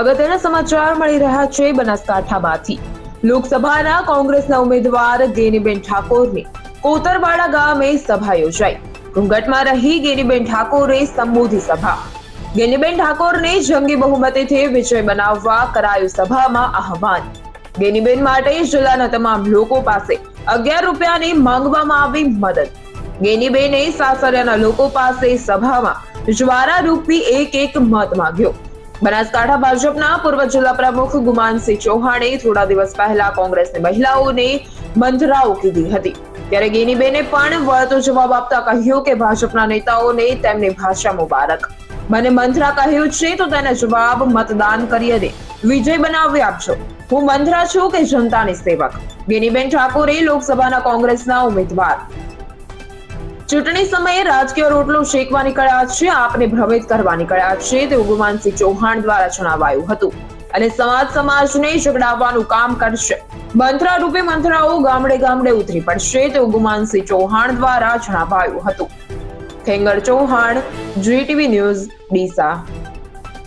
અગત્યના સમાચાર મળી રહ્યા છે બનાસકાંઠામાંથી. લોકસભાના કોંગ્રેસના ઉમેદવાર ગેનીબેન ઠાકોરની કોતરવાડા ગામે સભા યોજાઈ. ઘૂંઘટમાં રહી ગેનીબેન ઠાકોરે સંબોધી સભા. ગેનીબેન ઠાકોરને જંગી બહુમતીથી વિજય બનાવવા કરાયું સભામાં આહવાન. ગેનીબેન માટે જિલ્લાના તમામ લોકો પાસે અગિયાર રૂપિયાની માંગવામાં આવી મદદ. ગેનીબેને સાસરિયાના લોકો પાસે સભામાં જ્વારા રૂપી એક એક મત માંગ્યો. બનાસકાંઠા ભાજપના પૂર્વ જિલ્લા પ્રમુખ ગુમાનસિંહ ચૌહાણે થોડા દિવસ પહેલા કોંગ્રેસની મહિલાઓને મંથરાઓ કીધી હતી. ત્યારે ગેનીબેને પણ વળતો જવાબ આપતા કહ્યું કે ભાજપના નેતાઓને તેમની ભાષા મુબારક. મને મંથરા કહ્યું છે તો તેને જવાબ મતદાન કરી અને વિજય બનાવી આપજો. હું મંથરા છું કે જનતાની સેવક. ગેનીબેન ઠાકોરે લોકસભાના કોંગ્રેસના ઉમેદવાર. ચૂંટણી સમયે રાજકીય રોટલો શેકવા નીકળ્યા છે, આપને ભ્રમિત કરવા નીકળ્યા છે, તેવું ગુમાનસિંહ ચૌહાણ દ્વારા જણાવાયું હતું. અને સમાજ સમાજને ઝઘડાવવાનું કામ કરશે. મંત્રા રૂપે મંત્રાઓ ગામડે ગામડે ઉતરી પડશે, તેવું ગુમાનસિંહ ચૌહાણ દ્વારા જણાવાયું હતું. Khengar Chauhan GTV news, Deesa.